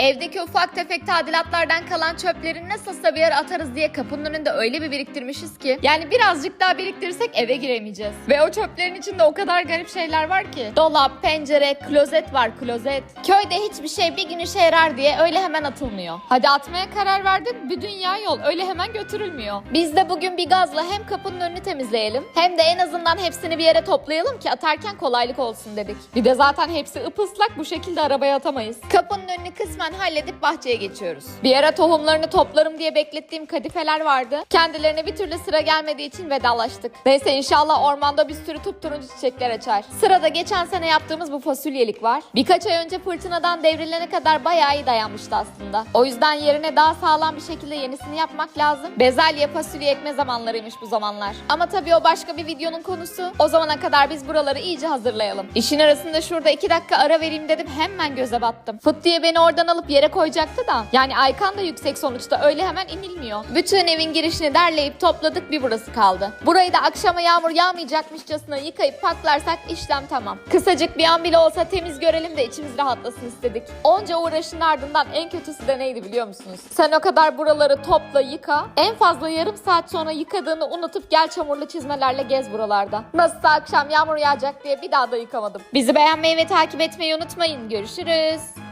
Evdeki ufak tefek tadilatlardan kalan çöpleri nasılsa bir yere atarız diye kapının önünde öyle bir biriktirmişiz ki. Yani birazcık daha biriktirsek eve giremeyeceğiz. Ve o çöplerin içinde o kadar garip şeyler var ki. Dolap, pencere, klozet var klozet. Köyde hiçbir şey bir gün işe yarar diye öyle hemen atılmıyor. Hadi atmaya karar verdik bir dünya yol öyle hemen götürülmüyor. Biz de bugün bir gazla hem kapının önünü temizleyelim hem de en azından hepsini bir yere toplayalım ki atarken kolaylık olsun dedik. Bir de zaten hepsi ıpıslak bu şekilde arabaya atamayız. Kapının önünü kısmen halledip bahçeye geçiyoruz. Bir ara tohumlarını toplarım diye beklettiğim kadifeler vardı. Kendilerine bir türlü sıra gelmediği için vedalaştık. Neyse inşallah ormanda bir sürü turuncu çiçekler açar. Sırada geçen sene yaptığımız bu fasulyelik var. Birkaç ay önce fırtınadan devrilene kadar bayağı iyi dayanmıştı aslında. O yüzden yerine daha sağlam bir şekilde yenisini yapmak lazım. Bezelye fasulye ekme zamanlarıymış bu zamanlar. Ama tabii o başka bir videonun konusu. O zamana kadar biz buraları iyice hazırlayalım. İşin arasında şurada iki dakika ara vereyim dedim hemen göze battım. Fıt diye beni oradan alıp yere koyacaktı da. Yani Aykan da yüksek sonuçta öyle hemen inilmiyor. Bütün evin girişini derleyip topladık bir burası kaldı. Burayı da akşama yağmur yağmayacakmışçasına yıkayıp paklarsak işlem tamam. Kısacık bir an bile olsa temiz görelim de içimiz rahatlasın istedik. Onca uğraşın ardından en kötüsü de neydi biliyor musunuz? Sen o kadar buraları topla yıka. En fazla yarım saat sonra yıkadığını unutup gel çamurlu çizmelerle gez buralarda. Nasılsa akşam yağmur yağacak diye bir daha da yıkamadım. Bizi beğenmeyi ve takip etmeyi unutmayın. Görüşürüz.